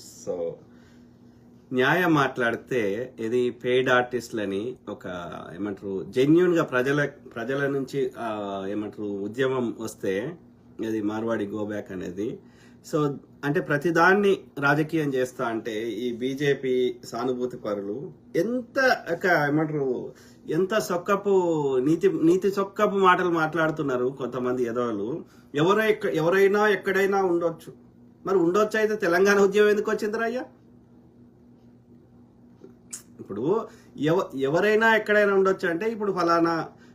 Friends so న్యాయం మాట్లాడితే ఇది పెయిడ్ ఆర్టిస్ట్లని ఒక ఏమంటారు జెన్యున్గా ప్రజల ప్రజల నుంచి ఏమంటారు ఉద్యమం వస్తే ఇది మార్వాడి గోబ్యాక్ అనేది. సో అంటే ప్రతిదాన్ని రాజకీయం చేస్తా అంటే ఈ బీజేపీ సానుభూతి పరులు ఎంత ఒక ఏమంటారు ఎంత సొక్కపు నీతి నీతి సొక్కపు మాటలు మాట్లాడుతున్నారు కొంతమంది ఎదవలు ఎవరో ఎవరైనా ఎక్కడైనా ఉండొచ్చు. మరి ఉండొచ్చు అయితే? తెలంగాణ ఉద్యమం ఎందుకు వచ్చిందిరా అయ్యా? ఇప్పుడు ఎవ ఎవరైనా ఎక్కడైనా ఉండొచ్చు అంటే ఇప్పుడు ఫలానా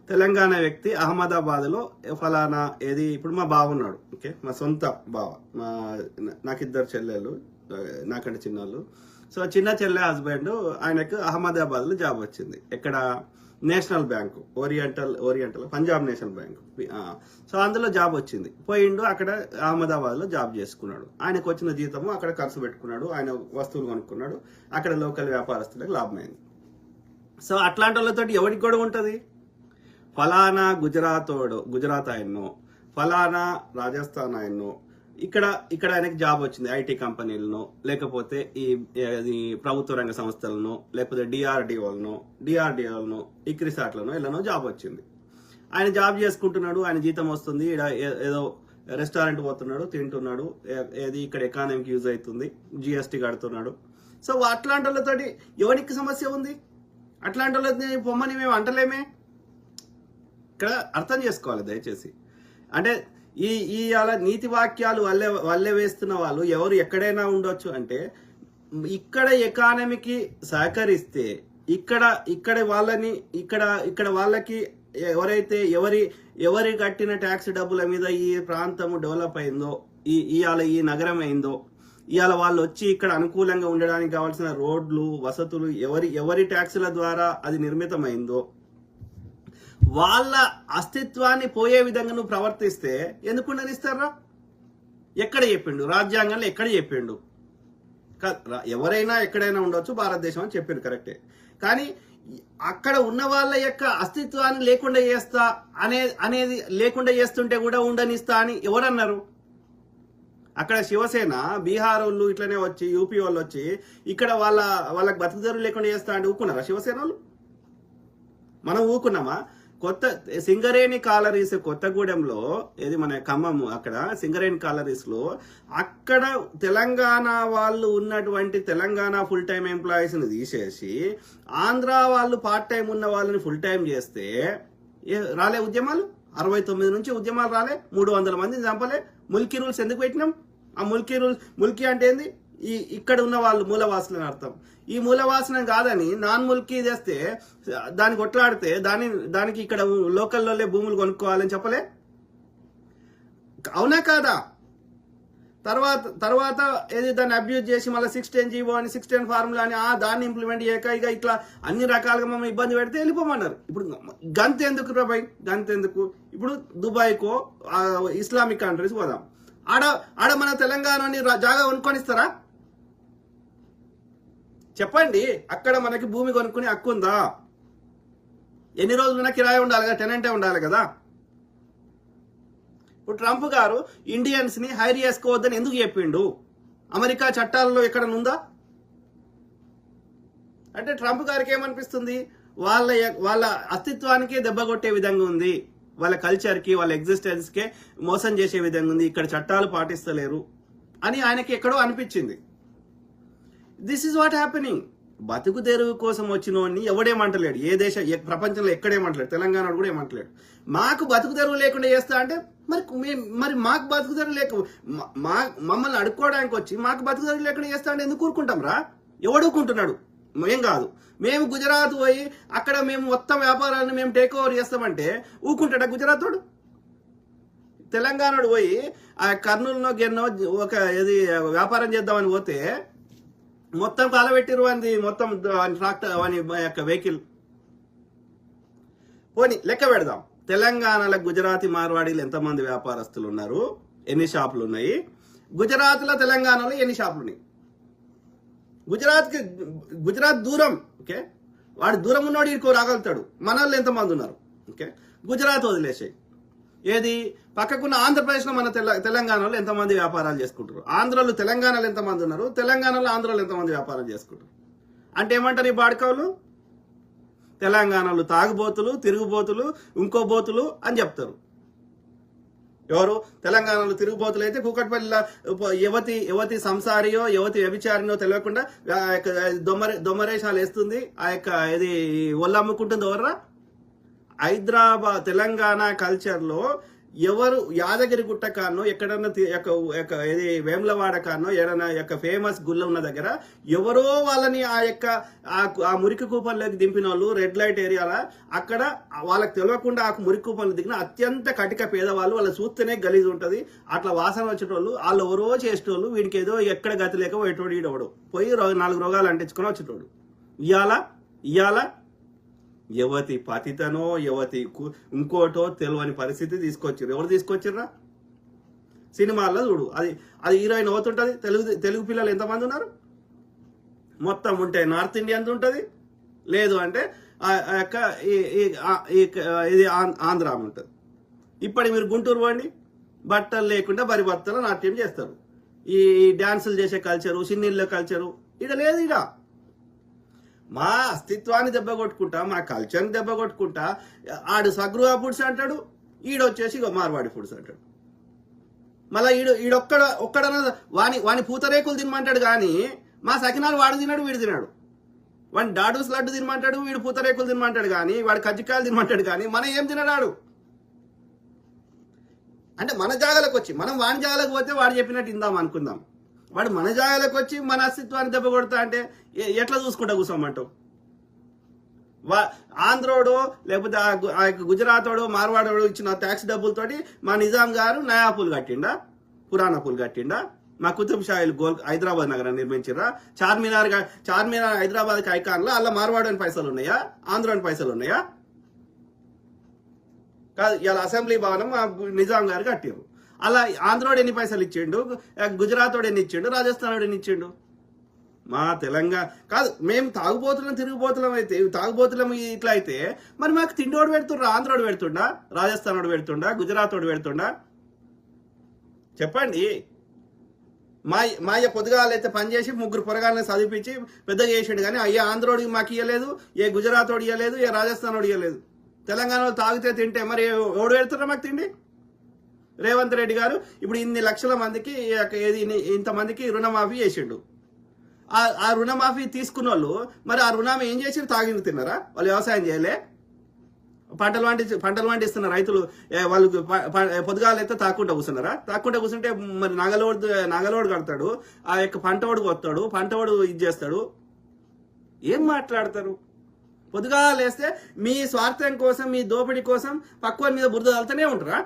తెలంగాణ వ్యక్తి అహ్మదాబాద్లో ఫలానా ఏది? ఇప్పుడు మా బావ ఉన్నాడు ఓకే? మా సొంత బావ మా నాకు ఇద్దరు చెల్లెలు నాకంటే చిన్నోళ్ళు. సో చిన్న చెల్లె హస్బెండ్ ఆయనకు అహ్మదాబాద్లో జాబ్ వచ్చింది. ఇక్కడ national bank Oriental Oriental Punjab National bank. So అందులో జాబ్ వచ్చింది. పోయిండు అక్కడ అహ్మదాబాద్లో జాబ్ చేసుకున్నాడు. ఆయనకు వచ్చిన జీతము అక్కడ ఖర్చు పెట్టుకున్నాడు ఆయన వస్తువులు కొనుక్కున్నాడు అక్కడ లోకల్ వ్యాపారస్తులకు లాభమైంది. సో అట్లాంటి వాళ్ళతోటి ఎవరికి కూడా ఉంటుంది? ఫలానా గుజరాత్ గుజరాత్ ఆయన్నో ఫలానా రాజస్థాన్ ఆయన్నో ఇక్కడ ఇక్కడ ఆయనకి జాబ్ వచ్చింది ఐటీ కంపెనీలను లేకపోతే ఈ ప్రభుత్వ రంగ సంస్థలను లేకపోతే డిఆర్డిఓలను డిఆర్డిఓలను ఇక్రిసాట్లను ఇలానో జాబ్ వచ్చింది. ఆయన జాబ్ చేసుకుంటున్నాడు ఆయన జీతం వస్తుంది ఈడ ఏదో రెస్టారెంట్ పోతున్నాడు తింటున్నాడు ఏది ఇక్కడ ఎకానమీకి యూజ్ అవుతుంది జిఎస్టీ కడుతున్నాడు. సో అట్లాంటి వాళ్ళతోటి ఎవరికి సమస్య ఉంది? అట్లాంటి వాళ్ళని పొమ్మని మేము అంటలేమే? ఇక్కడ అర్థం చేసుకోవాలి దయచేసి. అంటే ఈ ఈ అలా నీతి వాక్యాలు వల్లే వల్లే వేస్తున్న వాళ్ళు ఎవరు ఎక్కడైనా ఉండొచ్చు. అంటే ఇక్కడ ఎకానమీకి సహకరిస్తే ఇక్కడ ఇక్కడ వాళ్ళని ఇక్కడ ఇక్కడ వాళ్ళకి ఎవరైతే ఎవరి ఎవరి కట్టిన ట్యాక్స్ డబ్బుల మీద ఈ ప్రాంతము డెవలప్ అయిందో ఈ ఇవాళ ఈ నగరం అయిందో ఇవాళ వాళ్ళు వచ్చి ఇక్కడ అనుకూలంగా ఉండడానికి కావాల్సిన రోడ్లు వసతులు ఎవరి ఎవరి ట్యాక్సుల ద్వారా అది నిర్మితమైందో వాళ్ళ అస్తిత్వాన్ని పోయే విధంగా నువ్వు ప్రవర్తిస్తే ఎందుకు ఉండనిస్తారా? ఎక్కడ చెప్పిండు? రాజ్యాంగంలో ఎక్కడ చెప్పిండు? ఎవరైనా ఎక్కడైనా ఉండొచ్చు భారతదేశం అని చెప్పిండు కరెక్టే. కానీ అక్కడ ఉన్న వాళ్ళ యొక్క అస్తిత్వాన్ని లేకుండా చేస్తా అనే అనేది లేకుండా చేస్తుంటే కూడా ఉండనిస్తా అని ఎవరన్నారు? అక్కడ శివసేన బీహార్ వాళ్ళు ఇట్లనే వచ్చి యూపీ వాళ్ళు వచ్చి ఇక్కడ వాళ్ళ వాళ్ళకి బతుకుదారు లేకుండా చేస్తా అంటే ఊకున్నారా శివసేన వాళ్ళు మనం ఊకున్నామా కొత్త సింగరేణి కాలరీస్ కొత్తగూడెంలో ఏది మన ఖమ్మం అక్కడ సింగరేణి కాలరీస్లో అక్కడ తెలంగాణ వాళ్ళు ఉన్నటువంటి తెలంగాణ ఫుల్ టైం ఎంప్లాయీస్ని తీసేసి ఆంధ్ర వాళ్ళు పార్ట్ టైం ఉన్న వాళ్ళని ఫుల్ టైం చేస్తే ఏ- రాలే ఉద్యమాలు? అరవై తొమ్మిది నుంచి ఉద్యమాలు రాలే మూడు వందల మందిని చంపలే. ముల్కీ రూల్స్ ఎందుకు పెట్టినాం? ఆ ముల్కీ రూల్స్ ముల్కీ అంటే ఏంది? ఈ ఇక్కడ ఉన్న వాళ్ళు మూలవాసులు అని అర్థం. ఈ మూలవాసన కాదని నాన్ ముల్కీ చేస్తే దానికి కొట్లాడితే దాని దానికి ఇక్కడ లోకల్లోనే భూములు కొనుక్కోవాలని చెప్పలే? అవునా కాదా? తర్వాత తర్వాత ఏది దాన్ని అబ్యూజ్ చేసి మళ్ళీ సిక్స్ టెన్ జీవో అని సిక్స్ టెన్ ఫార్ములా అని ఆ దాన్ని ఇంప్లిమెంట్ చేయక ఇక ఇట్లా అన్ని రకాలుగా మమ్మల్ని ఇబ్బంది పెడితే వెళ్ళిపోమన్నారు. ఇప్పుడు గంత ఎందుకు రాబాయ్ గంత ఎందుకు? ఇప్పుడు దుబాయ్కో ఇస్లామిక్ కంట్రీస్ పోదాం. ఆడ ఆడ మన తెలంగాణని జాగా జాగా కొనుక్కొనిస్తారా? చెప్పండి అక్కడ మనకి భూమి కొనుక్కునే హక్కు ఉందా? ఎన్ని రోజులైనా కిరాయి ఉండాలి కదా టెనెంటే ఉండాలి కదా? ఇప్పుడు ట్రంప్ గారు ఇండియన్స్ని హైర్ చేసుకోవద్దని ఎందుకు చెప్పిండు? అమెరికా చట్టాలలో ఎక్కడ ఉందా? అంటే ట్రంప్ గారికి ఏమనిపిస్తుంది? వాళ్ళ వాళ్ళ అస్తిత్వానికే దెబ్బ కొట్టే విధంగా ఉంది. వాళ్ళ కల్చర్కి వాళ్ళ ఎగ్జిస్టెన్స్కే మోసం చేసే విధంగా ఉంది. ఇక్కడ చట్టాలు పాటిస్తలేరు అని ఆయనకి ఎక్కడో అనిపించింది. దిస్ ఇస్ వాట్ హ్యాపెనింగ్ బతుకు తెరువు కోసం వచ్చిన వాడిని ఎవడేమంటలేడు ఏ దేశం ఏ ప్రపంచంలో ఎక్కడేమంటలేడు తెలంగాణ కూడా ఏమంటలేడు. మాకు బతుకు తెరువు లేకుండా చేస్తా అంటే మరి మరి మాకు బతుకు తెరువు లేక మా- మమ్మల్ని అడుక్కోవడానికి వచ్చి మాకు బతుకు తెరువు లేకుండా చేస్తా అంటే ఎందుకు ఊరుకుంటాం రా? ఎవడుకుంటున్నాడు మేం కాదు. మేము గుజరాత్ పోయి అక్కడ మేము మొత్తం వ్యాపారాన్ని మేము టేక్ ఓవర్ చేస్తామంటే ఊకుంటాడా గుజరాత్ వాడు? తెలంగాణడు పోయి ఆ కర్నూలునో గెన్నో ఒక ఇది వ్యాపారం చేద్దామని పోతే మొత్తం కాలబెట్టిరు వాని మొత్తం ట్రాక్టర్ వాని యొక్క వెహికల్. పోనీ లెక్క పెడదాం. తెలంగాణలో గుజరాతీ మార్వాడీలు ఎంతమంది వ్యాపారస్తులు ఉన్నారు? ఎన్ని షాపులు ఉన్నాయి? గుజరాత్లో తెలంగాణలో ఎన్ని షాపులు ఉన్నాయి? గుజరాత్కి గుజరాత్ దూరం ఓకే? వాడు దూరం ఉన్నవాడు ఇక్కో రాగలుగుతాడు. మన వాళ్ళు ఎంతమంది ఉన్నారు? ఓకే? గుజరాత్ వదిలేసాయి. ఏది? పక్కకున్న ఆంధ్రప్రదేశ్లో మన తెల తెలంగాణలో ఎంతమంది వ్యాపారాలు చేసుకుంటారు ఆంధ్రలో తెలంగాణలో ఎంతమంది ఉన్నారు? తెలంగాణలో ఆంధ్రలో ఎంతమంది వ్యాపారం చేసుకుంటారు అంటే ఏమంటారు ఈ బాడకవులు? తెలంగాణలో తాగుబోతులు తిరుగుబోతులు ఇంకో బోతులు అని చెప్తారు. ఎవరు? తెలంగాణలో తిరుగుబోతులు అయితే కూకట్పల్లిలో యువతి యువతి సంసారియో యువతి వ్యభిచారినో తెలియకుండా దొమ్మరే దొమ్మరేషాలు వేస్తుంది. ఆ యొక్క ఇది ఒళ్ళమ్ముకుంటుంది ఎవర్రా? హైదరాబాద్ తెలంగాణ కల్చర్లో ఎవరు యాదగిరి గుట్ట కానో ఎక్కడన్నా ఏది యొక్క వేములవాడ కానో ఏడన్నా యొక్క ఫేమస్ గుళ్ళ ఉన్న దగ్గర ఎవరో వాళ్ళని ఆ యొక్క ఆ ఆ మురికి కూపంలోకి దింపిన వాళ్ళు రెడ్ లైట్ ఏరియాలో అక్కడ వాళ్ళకి తెలియకుండా ఆ మురికి కూపంలో దిగిన అత్యంత కటిక పేదవాళ్ళు వాళ్ళు చూస్తేనే గలీజ్ ఉంటుంది. అట్లా వాసన వచ్చేటోళ్ళు వాళ్ళు ఎవరో చేసేటోళ్ళు వీడికి ఏదో ఎక్కడ గతి లేక పోయేటోడు ఈడవడు. పోయి నాలుగు రోగాలు అంటించుకొని వచ్చేటోడు. ఇవాళ ఇవాళ యువతి పతితనో యువతి ఇంకోటో తెలియని పరిస్థితి తీసుకొచ్చారు ఎవరు తీసుకొచ్చిర్రా? సినిమాల్లో చూడు. అది అది హీరోయిన్ అవుతుంటుంది తెలుగు తెలుగు పిల్లలు ఎంతమంది ఉన్నారు? మొత్తం ఉంటే నార్త్ ఇండియన్ ఉంటుంది? లేదు అంటే ఆ- యొక్క ఈ- ఇది ఆం- ఆంధ్ర ఉంటుంది. ఇప్పటి మీరు గుంటూరు పోండి. బట్టలు లేకుండా బరి బట్టలు నాట్యం చేస్తారు. ఈ డ్యాన్సులు చేసే కల్చరు సిన్నీళ్ళ కల్చరు ఇక లేదు ఇక. మా అస్తిత్వాన్ని దెబ్బ కొట్టుకుంటా మా కల్చర్ని దెబ్బ కొట్టుకుంటా ఆడు సగృహ ఫుడ్స్ అంటాడు ఈడొచ్చేసి మార్వాడి ఫుడ్స్ అంటాడు. మళ్ళీ ఈడు ఈడొక్కడ ఒక్కడన వాని వాని పూతరేకులు తినమంటాడు కానీ మా సకినాలు వాడు తిన్నాడు వీడు తిన్నాడు వాడి డాడూస్ లడ్డు తినమంటాడు వీడు పూతరేకులు తినమంటాడు కానీ వాడు కజ్జికాయలు తినమంటాడు కానీ మనం ఏం తినడాడు అంటే మన జాగాలకు వచ్చి మనం వాని జాగాలకు పోతే వాడు చెప్పినట్టు ఇందాం అనుకుందాం. వాడు మన జాగాలకు వచ్చి మన అస్తిత్వాన్ని దెబ్బ కొడతా అంటే ఎట్లా చూసుకుంటా కూర్చోమంటావు వా ఆంధ్రోడు లేకపోతే ఆ యొక్క గుజరాతోడు మార్వాడోడు ఇచ్చిన ట్యాక్స్ డబ్బులతోటి మా నిజాం గారు నయా పూలు కట్టిండా? పురాణ పూలు కట్టిండా? మా కుతుబ్ షాయిలు గోల్ హైదరాబాద్ నగరం నిర్మించిర్రా? చార్మినార్ చార్మినార్ హైదరాబాద్ ఐకాన్లో అలా అని పైసలు ఉన్నాయా? ఆంధ్రోని పైసలు ఉన్నాయా? కాదు ఇలా అసెంబ్లీ భవనం మా నిజాం గారు కట్టారు అలా ఆంధ్రోడు ఎన్ని పైసలు ఇచ్చిండు? గుజరాతోడు ఎన్ని ఇచ్చిండు? రాజస్థానోడు ఎన్ని ఇచ్చిండు? మా తెలంగాణ కాదు మేము తాగుబోతులం తిరిగిపోతులం అయితే తాగుబోతులం ఇట్లా అయితే మరి మాకు తిండోడు పెడుతుండ్రా ఆంధ్రోడు పెడుతుండా? రాజస్థానోడు పెడుతుండా? గుజరాతోడు పెడుతుండా? చెప్పండి. మా మా అయ్య పొద్దుగాలైతే పని చేసి ముగ్గురు పొరగాలని చదివించి పెద్దగా చేసిండు కానీ అయ్యా ఆంధ్రోడికి మాకు ఇవ్వలేదు ఏ గుజరాత్ ఇవ్వలేదు ఏ రాజస్థానోడు ఇవ్వలేదు తెలంగాణలో తాగితే తింటే మరి ఎవడు పెడుతున్నా మాకు తిండి? రేవంత్ రెడ్డి గారు ఇప్పుడు ఇన్ని లక్షల మందికి ఏది ఇంతమందికి రుణమాఫీ చేసిండు. ఆ ఆ రుణమాఫీ తీసుకున్న వాళ్ళు మరి ఆ రుణం ఏం చేసి తాగింది తిన్నారా? వాళ్ళు వ్యవసాయం చేయలే. పంటలు పండి పంటలు వంటిస్తున్న రైతులు వాళ్ళు పొద్దుగాలు అయితే తాకుండా కూర్చున్నారా? తాకుండా కూర్చుంటే మరి నగలోడు నగలోడు కడతాడు ఆ యొక్క పంటోడు కొత్తాడు పంటవాడు ఇది చేస్తాడు. ఏం మాట్లాడతారు? పొద్దుగా వేస్తే మీ స్వార్థం కోసం మీ దోపిడీ కోసం పక్వ మీద బురద వెళ్తూనే ఉంటారా?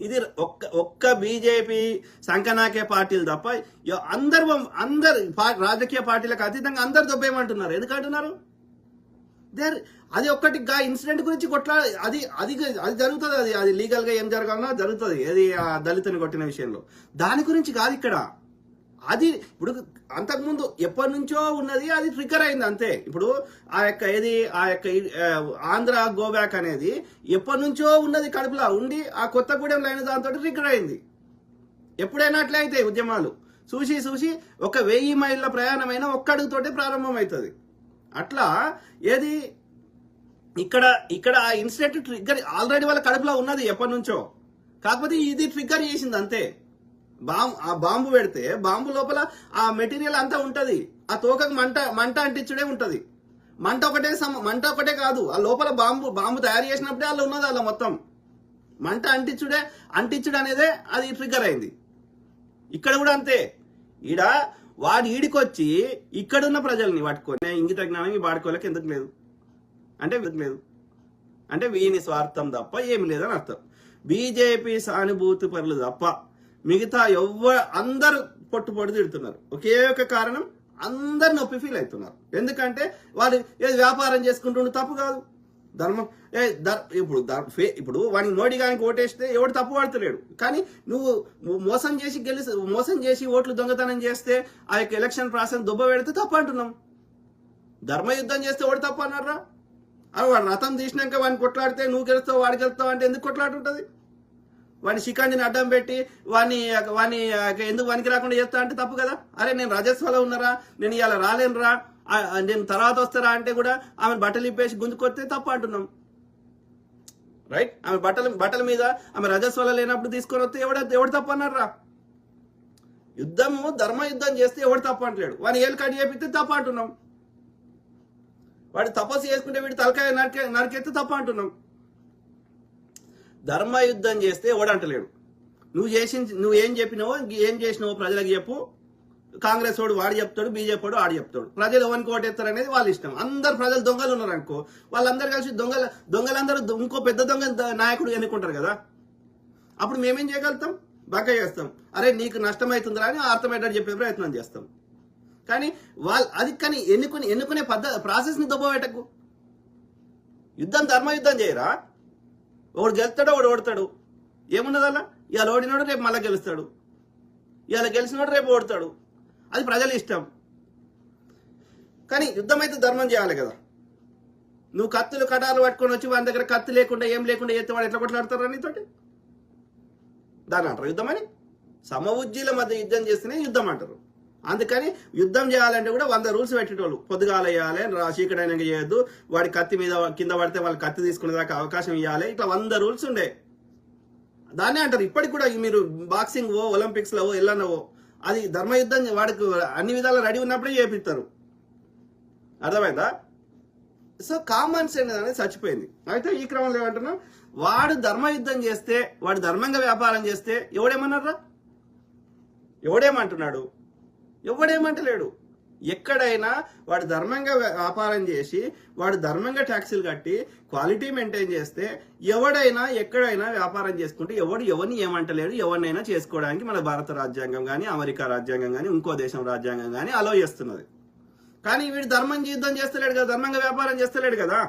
ఇది ఒక్క ఒక్క బీజేపీ సంకనాకే పార్టీలు తప్ప అందరు అందరు రాజకీయ పార్టీలకు అతీతంగా అందరు దొబ్బేయమంటున్నారు. ఎందుకంటున్నారు? దేర్ అది ఒక్కటి గా ఇన్సిడెంట్ గురించి కొట్లా అది అది అది జరుగుతుంది అది అది లీగల్గా ఏం జరగాలన్నా జరుగుతుంది ఏది ఆ దళితుని కొట్టిన విషయంలో. దాని గురించి కాదు ఇక్కడ. అది ఇప్పుడు అంతకుముందు ఎప్పటి నుంచో ఉన్నది అది ట్రిగర్ అయింది అంతే. ఇప్పుడు ఆ యొక్క ఏది ఆ యొక్క ఆంధ్ర గోబ్యాక్ అనేది ఎప్పటి నుంచో ఉన్నది కడుపులో ఉండి ఆ కొత్తగూడెం లైన్ దాంతో ట్రిగర్ అయింది. ఎప్పుడైనా అట్లే అవుతాయి ఉద్యమాలు. చూసి చూసి ఒక వెయ్యి మైళ్ళ ప్రయాణమైన ఒక్కడుగుతోటే ప్రారంభమవుతుంది. అట్లా ఏది ఇక్కడ ఇక్కడ ఆ ఇన్సిడెంట్ ట్రిగ్గర్ ఆల్రెడీ వాళ్ళ కడుపులో ఉన్నది ఎప్పటి నుంచో. కాకపోతే ఇది ట్రిగ్గర్ చేసింది అంతే. బాంబు ఆ బాంబు పెడితే బాంబు లోపల ఆ మెటీరియల్ అంతా ఉంటది. ఆ తోకకు మంట మంట అంటించుడే ఉంటది. మంట ఒకటే సమ- మంట ఒకటే కాదు. ఆ లోపల బాంబు బాంబు తయారు చేసినప్పుడే అలా ఉన్నది అలా మొత్తం. మంట అంటించుడే అంటించుడు అనేదే అది ట్రిగ్గర్ అయింది. ఇక్కడ కూడా అంతే. ఈడ వాడు ఈడికొచ్చి ఇక్కడున్న ప్రజల్ని పట్టుకొని ఇంగిత జ్ఞానం ఈ వాడుకోలేక ఎందుకు లేదు? అంటే ఎందుకు లేదు? అంటే వీని స్వార్థం తప్ప ఏమి లేదని అర్థం. బీజేపీ సానుభూతి పరులు తప్ప. మిగతా ఎవ్వ అందరూ పొట్టు తిడుతున్నారు. ఒకే ఒక కారణం అందరు నొప్పి ఫీల్ అవుతున్నారు. ఎందుకంటే వాడు ఏది వ్యాపారం చేసుకుంటుండే తప్పు కాదు. ధర్మం ఏ ధర్ ఇప్పుడు ధర్- ఫే- ఇప్పుడు వాడిని నోటి కానీ ఓటేస్తే ఎవడు తప్పు పడతలేడు. కానీ నువ్వు నువ్వు మోసం చేసి గెలిచి మోసం చేసి ఓట్లు దొంగతనం చేస్తే ఆ యొక్క ఎలక్షన్ ప్రాసెస్ దుబ్బ పెడితే తప్పు అంటున్నాం. ధర్మ యుద్ధం చేస్తే ఎవడు తప్పు అన్నారా అరే వాడు రథం తీసినాక వాడిని కొట్లాడితే నువ్వు గెలుస్తావు వాడు గెలుస్తావు అంటే ఎందుకు కొట్లాట ఉంటుంది వాడిని శిఖండిని అడ్డం పెట్టి వాని వాని ఎందుకు వానికి రాకుండా చేస్తా అంటే తప్పు కదా? అరే నేను రజస్వలో ఉన్నారా? నేను ఇవాళ రాలేనురా? నేను తర్వాత వస్తారా అంటే కూడా ఆమె బట్టలు ఇప్పేసి గుంజుకొస్తే తప్పు అంటున్నాం. రైట్ ఆమె బట్టల బట్టల మీద ఆమె రజస్వల లేనప్పుడు తీసుకొని వస్తే ఎవడ ఎవడు తప్పు అన్నారా యుద్ధము ధర్మ యుద్ధం చేస్తే ఎవడు తప్పు అంటలేడు. వాడిని ఏలు కట్ చేపిస్తే తప్పు అంటున్నాం. వాడు తపస్సు చేసుకుంటే వీడు తలకాయ నరికే నరికేస్తే తప్పు అంటున్నాం. ధర్మ యుద్ధం చేస్తే ఎవడు అంటలేడు నువ్వు చేసి నువ్వు ఏం చెప్పినావో ఏం చేసినావో ప్రజలకు చెప్పు. కాంగ్రెస్ వాడు వాడు చెప్తాడు బీజేపీ వాడు ఆడు చెప్తాడు. ప్రజలు ఎవరికి ఓటేస్తారు అనేది వాళ్ళ ఇష్టం. అందరు ప్రజలు దొంగలు ఉన్నారు అనుకో వాళ్ళందరూ కలిసి దొంగల దొంగలందరూ ఇంకో పెద్ద దొంగ నాయకుడు ఎన్నుకుంటారు కదా? అప్పుడు మేమేం చేయగలుగుతాం? బాగా చేస్తాం అరే నీకు నష్టమవుతుందిరా అని అర్థమయ్యేటట్టు చెప్పే ప్రయత్నం చేస్తాం. కానీ వాళ్ళు అది కానీ ఎన్నుకుని ఎన్నుకునే పద్ధతి ప్రాసెస్ని దొబ్బబెట్టకు యుద్ధం ధర్మ యుద్ధం చేయరా? ఒకడు గెలుస్తాడు ఒకడు ఓడతాడు. ఏమున్నది అలా ఇవాళ ఓడినోడు రేపు మళ్ళీ గెలుస్తాడు. ఇవాళ గెలిచినోడు రేపు ఓడతాడు. అది ప్రజల ఇష్టం. కానీ యుద్ధం అయితే ధర్మం చేయాలి కదా. నువ్వు కత్తులు కటాలు పట్టుకొని వచ్చి వాని దగ్గర కత్తి లేకుండా ఏం లేకుండా ఎత్తే వాడు ఎట్లా కొట్లాడతారా నీతోటి? దాని అంటారు యుద్ధం అని? సమవుజ్జీల మధ్య యుద్ధం చేస్తేనే యుద్ధం అంటారు. అందుకని యుద్ధం చేయాలంటే కూడా వంద రూల్స్ పెట్టేటోళ్ళు. పొద్దుగాల వేయాలి చీకటైన చేయొద్దు వాడి కత్తి మీద కింద పడితే వాళ్ళు కత్తి తీసుకునేదాకా అవకాశం ఇవ్వాలి ఇట్లా వంద రూల్స్ ఉండే. దాన్నే అంటారు. ఇప్పటికి కూడా మీరు బాక్సింగ్ ఓ ఒలింపిక్స్లో లో వెళ్ళనవో అది ధర్మయుద్ధం వాడికి అన్ని విధాలు రెడీ ఉన్నప్పుడే చేపిస్తారు అర్థమైందా? సో కామన్ సెన్స్ అనేది చచ్చిపోయింది. అయితే ఈ క్రమంలో ఏమంటున్నా? వాడు ధర్మయుద్ధం చేస్తే వాడు ధర్మంగా వ్యాపారం చేస్తే ఎవడేమన్నారా? ఎవడేమంటున్నాడు? ఎవడేమంటలేడు. ఎక్కడైనా వాడు ధర్మంగా వ్యాపారం చేసి వాడు ధర్మంగా ట్యాక్సీలు కట్టి క్వాలిటీ మెయింటైన్ చేస్తే ఎవడైనా ఎక్కడైనా వ్యాపారం చేసుకుంటే ఎవడు ఎవరిని ఏమంటలేడు ఎవరినైనా చేసుకోవడానికి మన భారత రాజ్యాంగం కానీ అమెరికా రాజ్యాంగం కానీ ఇంకో దేశం రాజ్యాంగం కానీ అలో చేస్తున్నది. కానీ వీడు ధర్మం యుద్ధం చేస్తలేడు కదా ధర్మంగా వ్యాపారం చేస్తలేడు కదా.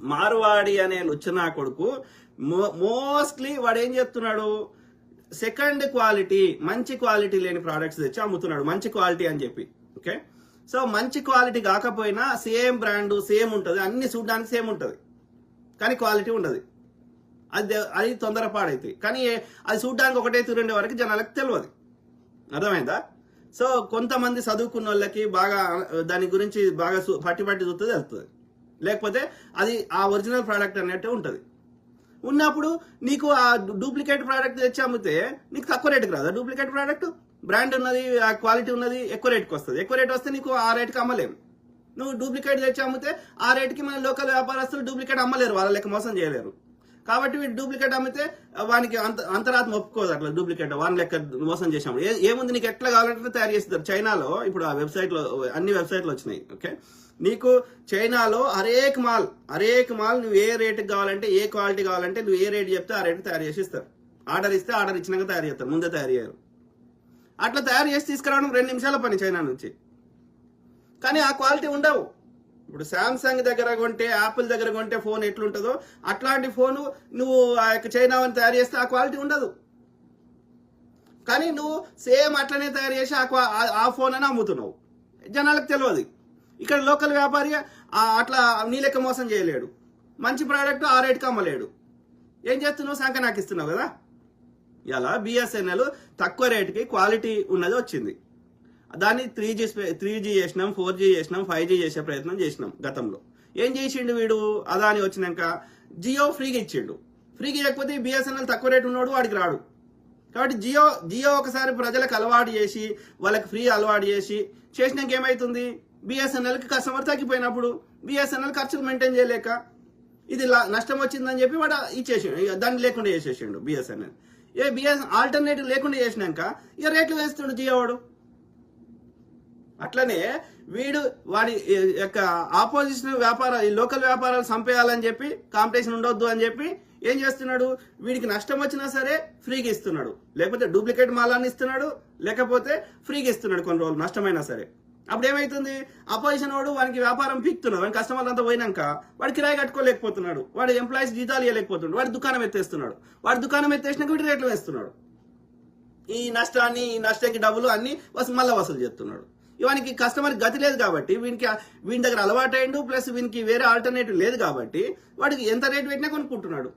మార్వాడి అనే లుచ్చనా కొడుకు మోస్ట్లీ వాడు ఏం చేస్తున్నాడు? సెకండ్ క్వాలిటీ మంచి క్వాలిటీ లేని ప్రోడక్ట్స్ తెచ్చి అమ్ముతున్నాడు. మంచి క్వాలిటీ అని చెప్పి. ఓకే సో మంచి క్వాలిటీ కాకపోయినా సేమ్ బ్రాండ్ సేమ్ ఉంటుంది. అన్ని చూడడానికి సేమ్ ఉంటుంది. కానీ క్వాలిటీ ఉండదు. అది అది తొందరపాడైతే కానీ అది చూడడానికి ఒకటే తిరుండే వరకు జనాలకు తెలియదు అర్థమైందా? సో కొంతమంది చదువుకున్న వాళ్ళకి బాగా దాని గురించి బాగా పట్టి పట్టి చూస్తే తెలుస్తుంది లేకపోతే అది ఆ ఒరిజినల్ ప్రోడక్ట్ అన్నట్టే ఉంటుంది. ఉన్నప్పుడు నీకు ఆ డూప్లికేట్ ప్రోడక్ట్ తెచ్చి అమ్మితే నీకు తక్కువ రేటుకి రాదా. డూప్లికేట్ ప్రోడక్ట్ బ్రాండ్ ఉన్నది ఆ క్వాలిటీ ఉన్నది ఎక్కువ రేటుకి వస్తుంది. ఎక్కువ రేట్ వస్తే నీకు ఆ రేటుకి అమ్మలేము నువ్వు డూప్లికేట్ తెచ్చి అమ్మితే ఆ రేటుకి మన లోకల్ వ్యాపారస్తులు డూప్లికేట్ అమ్మలేరు వాళ్ళ లెక్క మోసం చేయలేరు. కాబట్టి వీడు డూప్లికేట్ అమ్మితే వానికి అంత అంతరాత్మ ఒప్పుకోదు అట్లా డూప్లికేట్ వాని లెక్క మోసం చేసాము ఏముంది నీకు ఎట్లా కావాలంటే తయారు చేస్తారు చైనాలో ఇప్పుడు ఆ వెబ్సైట్లో అన్ని వెబ్సైట్లు వచ్చినాయి ఓకే నీకు చైనాలో హరేక్ మాల్ హరేక్ మాల్ నువ్వు ఏ రేటుకి కావాలంటే ఏ క్వాలిటీ కావాలంటే నువ్వు ఏ రేటు చెప్తే ఆ రేటు తయారు చేసి ఇస్తారు. ఆర్డర్ ఇస్తే ఆర్డర్ ఇచ్చినాక తయారు చేస్తారు ముందే తయారు చేయరు అట్లా తయారు చేసి తీసుకురావడం రెండు నిమిషాల పని చైనా నుంచి. కానీ ఆ క్వాలిటీ ఉండవు. ఇప్పుడు శాంసంగ్ దగ్గర కొంటే యాపిల్ దగ్గర కొంటే ఫోన్ ఎట్లుంటుందో అట్లాంటి ఫోన్ నువ్వు ఆ యొక్క చైనా వన్ తయారు చేస్తే ఆ క్వాలిటీ ఉండదు. కానీ నువ్వు సేమ్ అట్లనే తయారు చేసి ఆ క్వా- ఆ- ఆ ఫోన్ అని అమ్ముతున్నావు. జనాలకు తెలియదు. ఇక్కడ లోకల్ వ్యాపారి అట్లా నీ లెక్క మోసం చేయలేడు. మంచి ప్రోడక్ట్ ఆ రేట్కి అమ్మలేడు. ఏం చేస్తున్నావు? శంఖ నాకు ఇస్తున్నావు కదా ఇలా బిఎస్ఎన్ఎల్ తక్కువ రేటుకి క్వాలిటీ ఉన్నది వచ్చింది. దాన్ని త్రీ జీ త్రీ జీ చేసినాం ఫోర్ జీ చేసినాం ఫైవ్ జీ చేసే ప్రయత్నం చేసినాం గతంలో. ఏం చేసిండు వీడు? అదాని వచ్చినాక జియో ఫ్రీగా ఇచ్చిండు. ఫ్రీగా ఇవ్వకపోతే బిఎస్ఎన్ఎల్ తక్కువ రేటు ఉన్నాడు వాడికి రాడు. కాబట్టి జియో జియో ఒకసారి ప్రజలకు అలవాటు చేసి వాళ్ళకి ఫ్రీ అలవాటు చేసి చేసినాక ఏమవుతుంది బిఎస్ఎన్ఎల్కి కస్టమర్ తగ్గిపోయినప్పుడు బిఎస్ఎన్ఎల్ ఖర్చులు మెయింటైన్ చేయలేక ఇది లా- నష్టం వచ్చిందని చెప్పి వాడు ఇచ్చేసాడు. ఇక దాన్ని లేకుండా చేసేసిండు బిఎస్ఎన్ఎల్. ఏ బిఎస్ ఆల్టర్నేటివ్ లేకుండా చేసినాక ఇక రేట్లు వేస్తున్నాడు జియో వాడు. అట్లనే వీడు వాడి యొక్క ఆపోజిషన్ వ్యాపార ఈ లోకల్ వ్యాపారాలు సంపేయాలని చెప్పి కాంపిటీషన్ ఉండొద్దు అని చెప్పి ఏం చేస్తున్నాడు? వీడికి నష్టం వచ్చినా సరే ఫ్రీగా ఇస్తున్నాడు. లేకపోతే డూప్లికేట్ మాలాన్ని ఇస్తున్నాడు. లేకపోతే ఫ్రీగా ఇస్తున్నాడు కొన్ని రోజులు నష్టమైనా సరే. అప్పుడు ఏమైతుంది అపోజిషన్ వాడు వానికి వ్యాపారం పీక్తున్నాడు. వాడి కస్టమర్లు అంతా పోయినాక వాడు కిరాయి కట్టుకోలేకపోతున్నాడు. వాడు ఎంప్లాయీస్ జీతాలు ఇవ్వలేకపోతున్నాడు వాడి దుకాణం ఎత్తేస్తున్నాడు. వాడి దుకాణం ఎత్తేసినాక వీటి రేట్లు వేస్తున్నాడు. ఈ నష్టాన్ని ఈ నష్టానికి డబ్బులు అన్ని వసూ మళ్ళీ వసూలు చేస్తున్నాడు. వానికి కస్టమర్ గతి లేదు కాబట్టి వీనికి వీని దగ్గర అలవాటు ప్లస్ వీనికి వేరే ఆల్టర్నేటివ్ లేదు కాబట్టి వాడికి ఎంత రేటు పెట్టినా కొనుక్కుంటున్నాడు.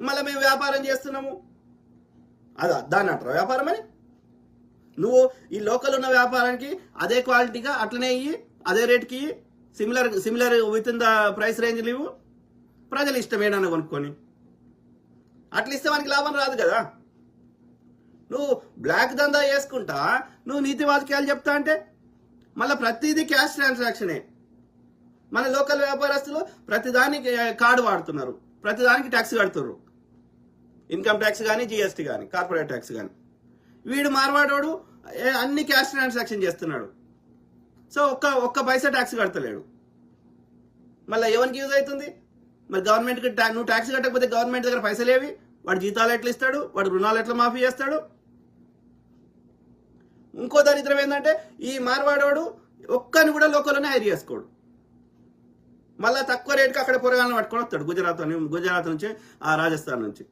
మళ్ళీ మేము వ్యాపారం చేస్తున్నాము. అదా దాని అంటారా వ్యాపారం అని? నువ్వు ఈ లోకల్ ఉన్న వ్యాపారానికి అదే క్వాలిటీగా అట్లనే ఇయ్యి అదే రేట్కి similar similar with in the price range లేవు ప్రజలు ఇష్టం ఏడన్నా కొనుక్కొని. అట్లా ఇస్తే మనకి లాభం రాదు కదా. నువ్వు బ్లాక్ దందా చేసుకుంటా నువ్వు నీతి వాక్యాలు చెప్తా అంటే మళ్ళీ ప్రతిదీ క్యాష్ ట్రాన్సాక్షనే మన లోకల్ వ్యాపారస్తులు ప్రతిదానికి కార్డు వాడుతున్నారు. ప్రతిదానికి ట్యాక్స్ కడుతున్నారు ఇన్కమ్ ట్యాక్స్ కానీ జిఎస్టీ కానీ కార్పొరేట్ ట్యాక్స్ కానీ వీడు మార్వాడోడు ఏ, అన్ని క్యాష్ ట్రాన్సాక్షన్ చేస్తున్నాడు. సో ఒక్క ఒక్క పైసా ట్యాక్స్ కడతలేడు. మళ్ళీ ఎవరికి యూజ్ అవుతుంది? మరి గవర్నమెంట్కి నువ్వు ట్యాక్స్ కట్టకపోతే గవర్నమెంట్ దగ్గర పైసలేవి వాడు జీతాలు ఎట్లా ఇస్తాడు? వాడు రుణాలు ఎట్లా మాఫీ చేస్తాడు? ఇంకో దరిద్రం ఏంటంటే ఈ మార్వాడోడు ఒక్కని కూడా లోకల్లోనే హైర్ చేసుకోడు. మళ్ళీ తక్కువ రేటుకి అక్కడ పొరగాలను పట్టుకొని వస్తాడు గుజరాత్ గుజరాత్ నుంచి ఆ రాజస్థాన్ నుంచి.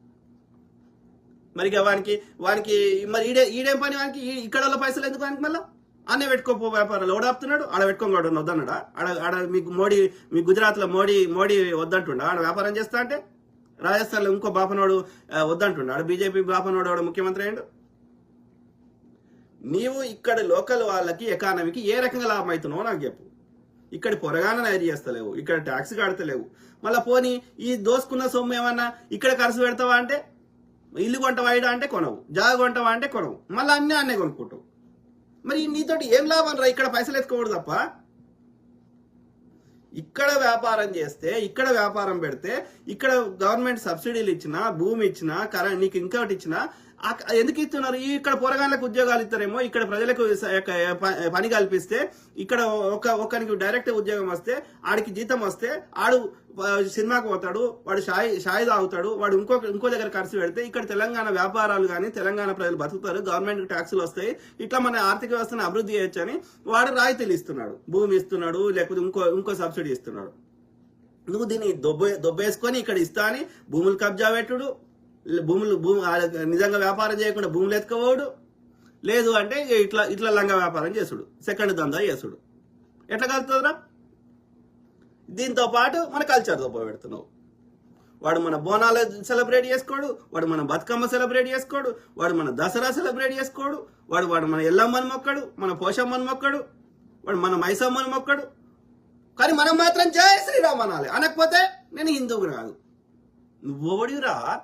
మరి వానికి వానికి మరి ఈడే ఈడేం పని వానికి? ఇక్కడ వాళ్ళ పైసలు ఎందుకు వానికి మళ్ళీ? అన్నే పెట్టుకోపో వ్యాపారాలు ఓడాపుతున్నాడు ఆడ పెట్టుకొని వద్దన్నాడా? ఆడ ఆడ మీకు మోడీ మీ గుజరాత్లో మోడీ మోడీ వద్దంటుండ? ఆడ వ్యాపారం చేస్తా అంటే రాజస్థాన్లో ఇంకో బాపనోడు ఆ, వద్దంటుండ? ఆడ బీజేపీ బాపనోడు ఆడ ముఖ్యమంత్రి అయ్యాడు? నీవు ఇక్కడ లోకల్ వాళ్ళకి ఎకానమీకి ఏ రకంగా లాభం అవుతున్నావో నాకు చెప్పు. ఇక్కడ పొరగాన నైరు చేస్తలేవు ఇక్కడ ట్యాక్స్ కడతలేవు. మళ్ళీ పోనీ ఈ దోసుకున్న సొమ్ము ఏమన్నా ఇక్కడ ఖర్చు పెడతావా అంటే ఇల్లు కొంటవా ఈడ అంటే కొనవు జాగ కొంటవా అంటే కొనవు. మళ్ళీ అన్నీ అన్నీ కొనుక్కుంటావు. మరి నీతోటి ఏం లాభం రా? ఇక్కడ పైసలు ఎత్తుకోకూడదు తప్ప. ఇక్కడ వ్యాపారం చేస్తే ఇక్కడ వ్యాపారం పెడితే ఇక్కడ గవర్నమెంట్ సబ్సిడీలు ఇచ్చినా భూమి ఇచ్చినా కరెంట్ నీకు ఇంకోటి ఇచ్చినా ఎందుకు ఇస్తున్నారు? ఇక్కడ పోరగాళ్ళకు ఉద్యోగాలు ఇస్తారేమో ఇక్కడ ప్రజలకు పని కల్పిస్తే ఇక్కడ ఒక ఒకరికి డైరెక్ట్ ఉద్యోగం వస్తే ఆడికి జీతం వస్తే ఆడు సినిమాకు పోతాడు వాడు షాయి షాయి తాగుతాడు వాడు ఇంకో ఇంకో దగ్గర ఖర్చు పెడితే ఇక్కడ తెలంగాణ వ్యాపారాలు కానీ తెలంగాణ ప్రజలు బతుకుతారు గవర్నమెంట్ ట్యాక్సులు వస్తాయి ఇట్లా మన ఆర్థిక వ్యవస్థను అభివృద్ధి చేయొచ్చు అని వాడు రాయితీలు ఇస్తున్నాడు. భూమి ఇస్తున్నాడు లేకపోతే ఇంకో ఇంకో సబ్సిడీ ఇస్తున్నాడు. నువ్వు దీన్ని దొబ్బే దొబ్బేసుకొని ఇక్కడ ఇస్తా అని భూములు కబ్జా పెట్టుడు భూములు భూమి నిజంగా వ్యాపారం చేయకుండా భూములు ఎత్తుకోవడు? లేదు అంటే ఇట్లా ఇట్లా లంగా వ్యాపారం చేసుడు. సెకండ్ దందా చేసుడు. ఎట్లా కలుగుతుందిరా దీంతో పాటు మన కల్చర్తో పెడుతున్నావు వాడు మన బోనాలు సెలబ్రేట్ చేసుకోడు వాడు మన బతుకమ్మ సెలబ్రేట్ చేసుకోడు వాడు మన దసరా సెలబ్రేట్ చేసుకోడు వాడు వాడు మన ఎల్లమ్మని మొక్కడు మన పోషమ్మని మొక్కడు వాడు మన మైసమ్మని మొక్కడు. కానీ మనం మాత్రం జయ శ్రీరామ్ అనాలి. అనకపోతే నేను హిందువు కాదు. నువ్వడిరా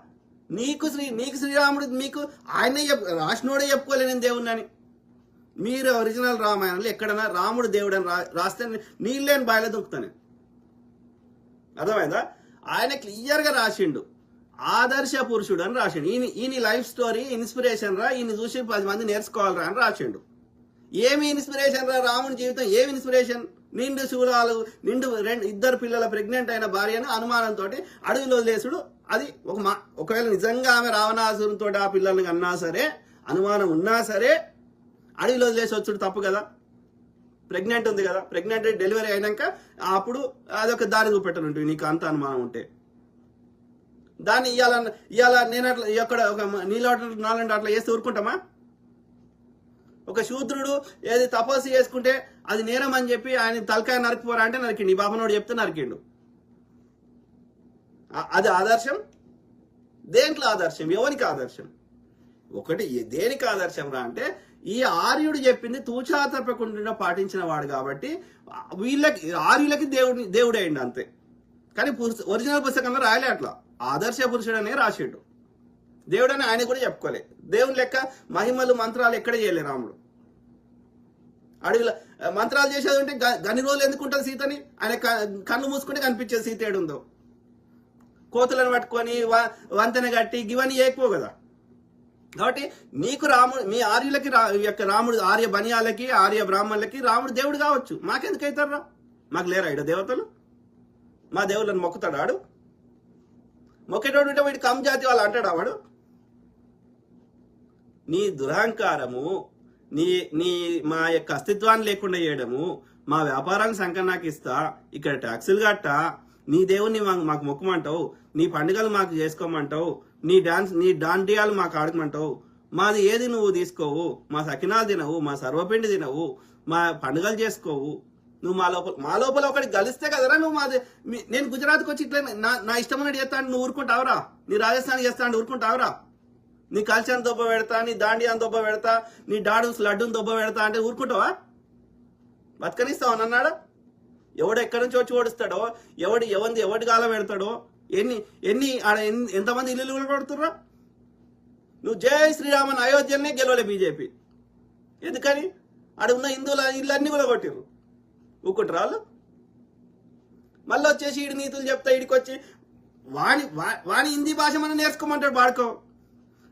నీకు శ్రీ నీకు శ్రీరాముడు మీకు ఆయనే చెప్ రాసినోడే చెప్పుకోలేని దేవుణ్ణని. మీరు ఒరిజినల్ రామాయణంలో ఎక్కడైనా రాముడు దేవుడు అని రా రాస్తే నీళ్ళేని బాయిలో దొక్కుతాను అర్థమైందా? ఆయన క్లియర్గా రాసిండు. ఆదర్శ పురుషుడు అని రాసిండు. ఈయన ఈయన లైఫ్ స్టోరీ ఇన్స్పిరేషన్ రా ఈయన చూసి పది మంది నేర్చుకోవాలరా అని రాసిండు. ఏమి ఇన్స్పిరేషన్ రా రాముని జీవితం? ఏమి ఇన్స్పిరేషన్? నిండు శూలాలు నిండు రెండు ఇద్దరు పిల్లల ప్రెగ్నెంట్ అయిన భార్యను అనుమానంతో అడవిలో వదిలేసుడు. అది ఒక మా ఒకవేళ నిజంగా ఆమె రావణాసురుతో ఆ పిల్లల్ని అన్నా సరే అనుమానం ఉన్నా సరే అడవిలో వదిలేసి వచ్చుడు తప్పు కదా. ప్రెగ్నెంట్ ఉంది కదా. ప్రెగ్నెంట్ డెలివరీ అయినాక అప్పుడు అదొక దారి చూపెట్టనుంటుంది నీకు అంత అనుమానం ఉంటే. దాన్ని ఇవాళ ఇవాళ నేను అట్లా ఎక్కడ ఒక నీళ్ళు నాలంటే అట్లా వేస్తే ఊరుకుంటామా? ఒక శూద్రుడు ఏది తపస్సు చేసుకుంటే అది నేరం అని చెప్పి ఆయన తలకాయ నరికిపోరా అంటే నరికిండు. ఈ బాబనోడు చెప్తే నరికిండు. అది ఆదర్శం? దేంట్లో ఆదర్శం? ఎవరికి ఆదర్శం? ఒకటి దేనికి ఆదర్శం రా అంటే ఈ ఆర్యుడు చెప్పింది తూచా తప్పకుండా పాటించిన వాడు కాబట్టి వీళ్ళకి ఆర్యులకి దేవుడి దేవుడే అంతే. కానీ పురుష- ఒరిజినల్ పుస్తకంలో రాయలే అట్లా. ఆదర్శ పురుషుడు అనే రాసేడు. దేవుడు అని ఆయన కూడా చెప్పుకోలే. దేవుని లెక్క మహిమలు మంత్రాలు ఎక్కడ చేయలే రాముడు. అడవిలో మంత్రాలు చేసేది ఉంటే గ- గని రోజులు ఎందుకుంటుంది సీతని? ఆయన క- కన్ను మూసుకుంటే కనిపించేది సీత ఏడుందో. కోతులను పట్టుకొని వ- వంతెన కట్టి ఇవన్నీ ఎక్కువ కదా. కాబట్టి నీకు రాముడు మీ ఆర్యులకి రా ఈ యొక్క రాముడు ఆర్య బనియాలకి ఆర్య బ్రాహ్మణులకి రాముడు దేవుడు కావచ్చు. మాకెందుకు అవుతారా మాకు లేరా ఇడ దేవతలు? మా దేవుళ్ళని మొక్కుతాడు ఆడు మొక్కేటోడు ఉంటే వీడు కమ్ జాతి వాళ్ళు అంటాడా వాడు? నీ దురహంకారము నీ నీ మా యొక్క అస్తిత్వాన్ని లేకుండా చేయడము మా వ్యాపారానికి సంకనాకి ఇక్కడ ట్యాక్సులు కట్టా నీ దేవుణ్ణి మాకు మాకు మొక్కమంటావు. నీ పండుగలు మాకు చేసుకోమంటావు. నీ డాన్స్ నీ డాండియాలు మాకు ఆడకమంటావు మాది ఏది నువ్వు తీసుకోవు. మా సకినాలు తినవు మా సర్వపిండి తినవు మా పండుగలు చేసుకోవు. నువ్వు మా లోపల మా లోపల ఒకటి గలిస్తే కదరా నువ్వు మాది? మీ- నేను గుజరాత్కి వచ్చి ఇట్లా నా నా ఇష్టమైనట్టు చేస్తాను నువ్వు ఊరుకుంటావురా? నీ రాజస్థాన్ చేస్తాను ఊరుకుంటావురా? నీ కల్చర్ని దొబ్బ పెడతా నీ దాండియాని దొబ్బ పెడతా నీ డాడు లడ్డూని దొబ్బ పెడతా అంటే ఊరుకుంటావా? బతకనిస్తావు అన్నాడా ఎవడు ఎక్కడి నుంచి వచ్చి ఓడిస్తాడో? ఎవడు ఎవరిది ఎవడి గాల పెడతాడో? ఎన్ని ఎన్ని ఆడ ఎన్ని- ఎంతమంది ఇల్లు కూడా కొడుతుర్రా? నువ్వు జై శ్రీరామన్ అయోధ్యనే గెలవలే బీజేపీ. ఎందుకని? ఆడ ఉన్న హిందువుల ఇళ్ళన్నీ కూడా కొట్టిర్రు. ఊకుంటారు వాళ్ళు? మళ్ళీ వచ్చేసి ఈడి నీతులు చెప్తా ఈడికి వచ్చి వాణి వా- వాణి హిందీ భాష మనం నేర్చుకోమంటాడు వాడుకో.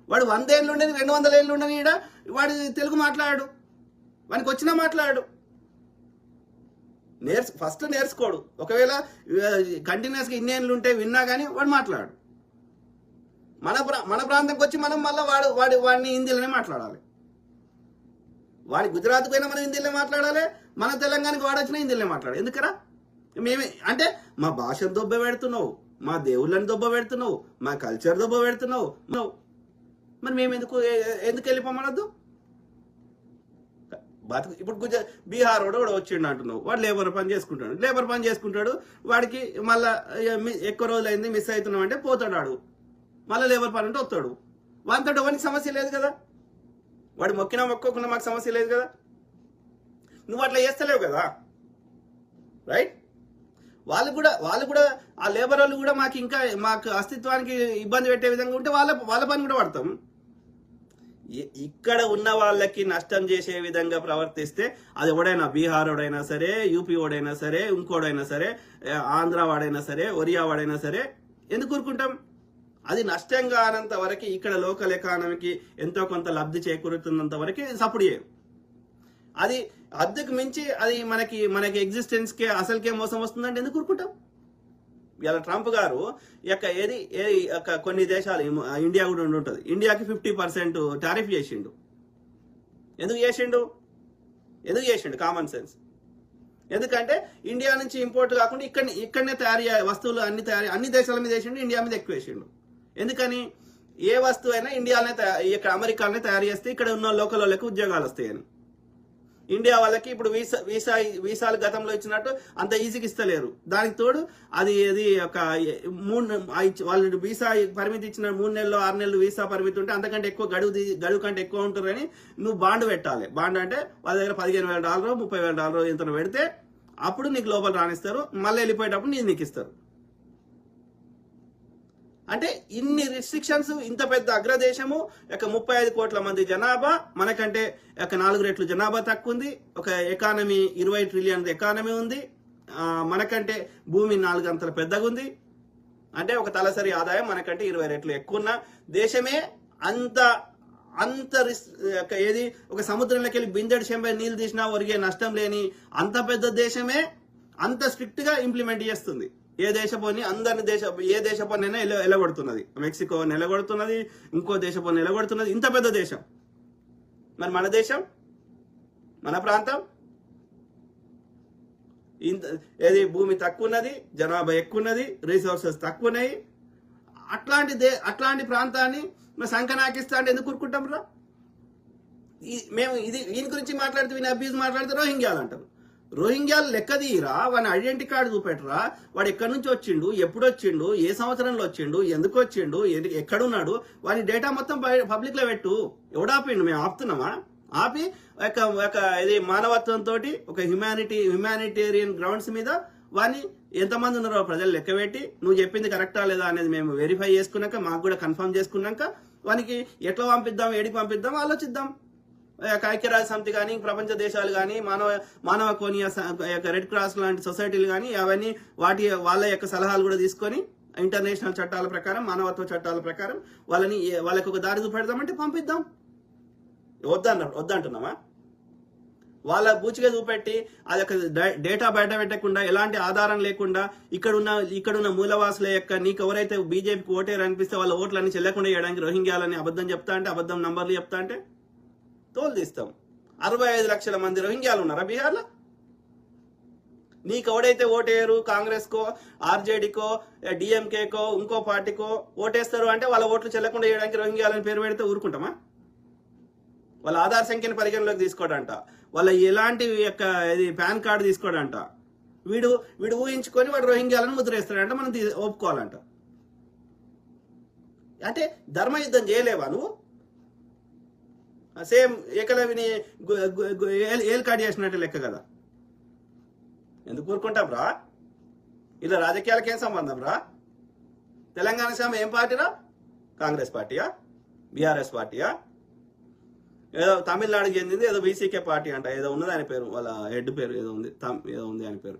వాడు వంద ఏళ్ళు ఉండేది రెండు వందల ఏళ్ళు ఉండని ఈడ. వాడు తెలుగు మాట్లాడు. వానికి వచ్చినా మాట్లాడు. నేర్చు ఫస్ట్ నేర్చుకోడు. ఒకవేళ కంటిన్యూస్గా ఇన్ని ఏళ్ళు ఉంటే విన్నా కానీ వాడు మాట్లాడు. మన ప్రా మన ప్రాంతంకి వచ్చి మనం మళ్ళీ వాడు వాడి వాడిని హిందీలోనే మాట్లాడాలి. వాడి గుజరాత్కి పోయినా మనం హిందీలో మాట్లాడాలి మన తెలంగాణకి వాడు వచ్చినా హిందీలో మాట్లాడాలి. ఎందుకరా? మేమే అంటే మా భాషను దొబ్బ పెడుతున్నావు మా దేవుళ్ళని దొబ్బ పెడుతున్నావు మా కల్చర్ దొబ్బ పెడుతున్నావు. మరి మేము ఎందుకు ఎందుకు వెళ్ళిపోమనొద్దు? బతుకు ఇప్పుడు గుజ బీహార్ వాడు కూడా వచ్చిండు అంటున్నావు. వాడు లేబర్ పని చేసుకుంటాడు. లేబర్ పని చేసుకుంటాడు. వాడికి మళ్ళా ఎక్కువ రోజులు అయింది మిస్ అవుతున్నాం అంటే పోతాడు మళ్ళీ లేబర్ పని అంటే వస్తాడు. వాంతో వానికి సమస్య లేదు కదా? వాడు మొక్కినా మొక్కకుండా మాకు సమస్య లేదు కదా? నువ్వు అట్లా చేస్తలేవు కదా? రైట్? వాళ్ళు కూడా వాళ్ళు కూడా ఆ లేబర్ వాళ్ళు కూడా మాకు ఇంకా మాకు అస్తిత్వానికి ఇబ్బంది పెట్టే విధంగా ఉంటే వాళ్ళ వాళ్ళ పని కూడా పడతాం ఇక్కడ ఉన్న వాళ్ళకి నష్టం చేసే విధంగా ప్రవర్తిస్తే అది ఎవడైనా బీహార్ వాడైనా సరే యూపీ వాడైనా సరే ఇంకోడైనా సరే ఆంధ్ర వాడైనా సరే ఒరియా వాడైనా సరే ఎందుకు ఊరుకుంటాం? అది నష్టం కానంత వరకు ఇక్కడ లోకల్ ఎకానమీకి ఎంతో కొంత లబ్ధి చేకూరుతున్నంత వరకు సపోర్ట్ చేయం. అది అద్దెకు మించి అది మనకి మనకి ఎగ్జిస్టెన్స్కే అసలుకే మోసం వస్తుందంటే ఎందుకు ఊరుకుంటాం? ఇలా ట్రంప్ గారు యొక్క ఏది ఏ యొక్క కొన్ని దేశాలు ఇండియా కూడా ఉండి ఉంటుంది. ఇండియాకి ఫిఫ్టీ పర్సెంట్ టారిఫ్ చేసిండు. ఎందుకు చేసిండు? ఎందుకు చేసిండు? Common sense. ఎందుకంటే ఇండియా నుంచి ఇంపోర్ట్ కాకుండా ఇక్కడ ఇక్కడనే తయారు వస్తువులు అన్ని తయారు అన్ని దేశాల మీద వేసిండు ఇండియా మీద ఎక్కువ వేసిండు ఎందుకని? ఏ వస్తువు అయినా ఇండియాలోనే తయారు ఇక్కడ అమెరికాలోనే తయారు చేస్తే ఇక్కడ ఉన్న లోకల్ వాళ్ళకి ఉద్యోగాలు వస్తాయని. ఇండియా వాళ్ళకి ఇప్పుడు వీసా వీసా వీసాలు గతంలో ఇచ్చినట్టు అంత ఈజీగా ఇస్తలేరు. దానికి తోడు అది అది ఒక మూడు వాళ్ళు వీసా పరిమితి ఇచ్చిన మూడు నెలలు ఆరు నెలలు వీసా పరిమితి ఉంటే అంతకంటే ఎక్కువ గడువు గడువు కంటే ఎక్కువ ఉంటుందని నువ్వు బాండ్ పెట్టాలి. బాండ్ అంటే వాళ్ళ దగ్గర పదిహేను వేల డాలర్ ముప్పై వేల డాలర్ ఇంత పెడితే అప్పుడు నీకు లోపల రాణిస్తారు. మళ్ళీ వెళ్ళిపోయేటప్పుడు నీకు నీకు ఇస్తారు. అంటే ఇన్ని రిస్ట్రిక్షన్స్ ఇంత పెద్ద అగ్రదేశము ఒక ముప్పై ఐదు కోట్ల మంది జనాభా మనకంటే ఒక నాలుగు రెట్లు జనాభా తక్కువ ఉంది ఒక ఎకానమీ ఇరవై ట్రిలియన్ ఎకానమీ ఉంది మనకంటే భూమి నాలుగు అంతల పెద్దగా ఉంది అంటే ఒక తలసరి ఆదాయం మనకంటే ఇరవై రెట్లు ఎక్కువ ఉన్న దేశమే అంత అంత రిస్ ఏది ఒక సముద్రంలోకి వెళ్ళి బిందెడు చెంబై నీళ్ళు తీసినా ఒరిగే నష్టం లేని అంత పెద్ద దేశమే అంత స్ట్రిక్ట్గా ఇంప్లిమెంట్ చేస్తుంది. ఏ దేశపోని అందరిని దేశ ఏ దేశపోనైనా ఎల ఎలగొడుతున్నది మెక్సికో నిలగొడుతున్నది ఇంకో దేశపోని నిలగొడుతున్నది ఇంత పెద్ద దేశం. మరి మన దేశం? మన ప్రాంతం? ఇంత ఏది భూమి తక్కువ ఉన్నది జనాభా ఎక్కువ ఉన్నది రిసోర్సెస్ తక్కువ ఉన్నాయి అట్లాంటి దే అట్లాంటి ప్రాంతాన్ని మేము సంకనాకిస్తా అంటే ఎందుకు కూరుకుంటాం రా? మేము ఇది దీని గురించి మాట్లాడితే వీని అబ్యూజ్ మాట్లాడితే రోహింగ్యాలు అంటారు రోహింగ్యాలు లెక్కదీయరా వాని ఐడెంటిటీ కార్డు చూపెట్టరా? వాడు ఎక్కడి నుంచి వచ్చిండు? ఎప్పుడు వచ్చిండు? ఏ సంవత్సరంలో వచ్చిండు? ఎందుకు వచ్చిండు? ఎక్కడున్నాడు? వాని డేటా మొత్తం పబ్లిక్లో పెట్టు. ఎవడు ఆపిండు? మేము ఆపుతున్నామా? ఆపి ఒక ఒక ఇది మానవత్వంతో ఒక హ్యుమానిటీ హ్యుమానిటేరియన్ గ్రౌండ్స్ మీద వాని ఎంతమంది ఉన్నారో ప్రజలు లెక్క పెట్టి నువ్వు చెప్పింది కరెక్టా లేదా అనేది మేము వెరిఫై చేసుకున్నాక మాకు కూడా కన్ఫర్మ్ చేసుకున్నాక వానికి ఎట్లా పంపిద్దాం ఏడికి పంపిద్దాం ఆలోచిద్దాం. ఐక్యరాజ్య సమితి కానీ ప్రపంచ దేశాలు కానీ మానవ మానవ కోనియ స- యొక్క రెడ్ క్రాస్ లాంటి సొసైటీలు కానీ అవన్నీ వాటి వాళ్ళ యొక్క సలహాలు కూడా తీసుకొని ఇంటర్నేషనల్ చట్టాల ప్రకారం మానవత్వ చట్టాల ప్రకారం వాళ్ళని ఏ- వాళ్ళకి ఒక దారి చూపెడదామంటే పంపిద్దాం. వద్దన్న వద్దంటున్నామా వాళ్ళ బూచిగా చూపెట్టి అది ఒక డేటా బయట పెట్టకుండా ఎలాంటి ఆధారం లేకుండా ఇక్కడున్న ఇక్కడున్న మూలవాసుల యొక్క నీకు ఎవరైతే బీజేపీకి ఓటేరు అనిపిస్తే వాళ్ళ ఓట్లన్నీ చెల్లకుండా చేయడానికి రోహింగ్యాలని అబద్ధం చెప్తా అంటే అబద్ధం నంబర్లు చెప్తా అంటే తోలు తీస్తాం. అరవై ఐదు లక్షల మంది రోహింగ్యాలు ఉన్నారా బీహార్లో? నీకు ఎవడైతే ఓటేయరు కాంగ్రెస్కో ఆర్జేడీకో డిఎంకేకో ఇంకో పార్టీకో ఓటేస్తారు అంటే వాళ్ళ ఓట్లు చెల్లకుండా చేయడానికి రోహింగ్యాలని పేరు పెడితే ఊరుకుంటామా? వాళ్ళ ఆధార్ సంఖ్యను పరిగణలోకి తీసుకోడంట. వాళ్ళ ఎలాంటి యొక్క ఇది పాన్ కార్డు తీసుకోడంట. వీడు వీడు ఊహించుకొని వాడు రోహింగ్యాలను ముద్రేస్తాడంట మనం ఒప్పుకోవాలంట. అంటే ధర్మయుద్ధం చేయలేవా నువ్వు? సేమ్ ఏకలవిని గు- ఏల్- ఏల్ చేసినట్టు లెక్క కదా. ఎందుకు కోరుకుంటాం రా? ఇలా రాజకీయాలకు ఏం సంబంధం రా? తెలంగాణ సీఎం ఏం పార్టీరా? కాంగ్రెస్ పార్టీయా? బీఆర్ఎస్ పార్టీయా? ఏదో తమిళనాడుకి చెందింది ఏదో బీసీకే పార్టీ అంట. ఏదో ఉన్నది ఆయన పేరు వాళ్ళ హెడ్ పేరు ఏదో ఉంది తమ్- ఏదో ఉంది ఆయన పేరు.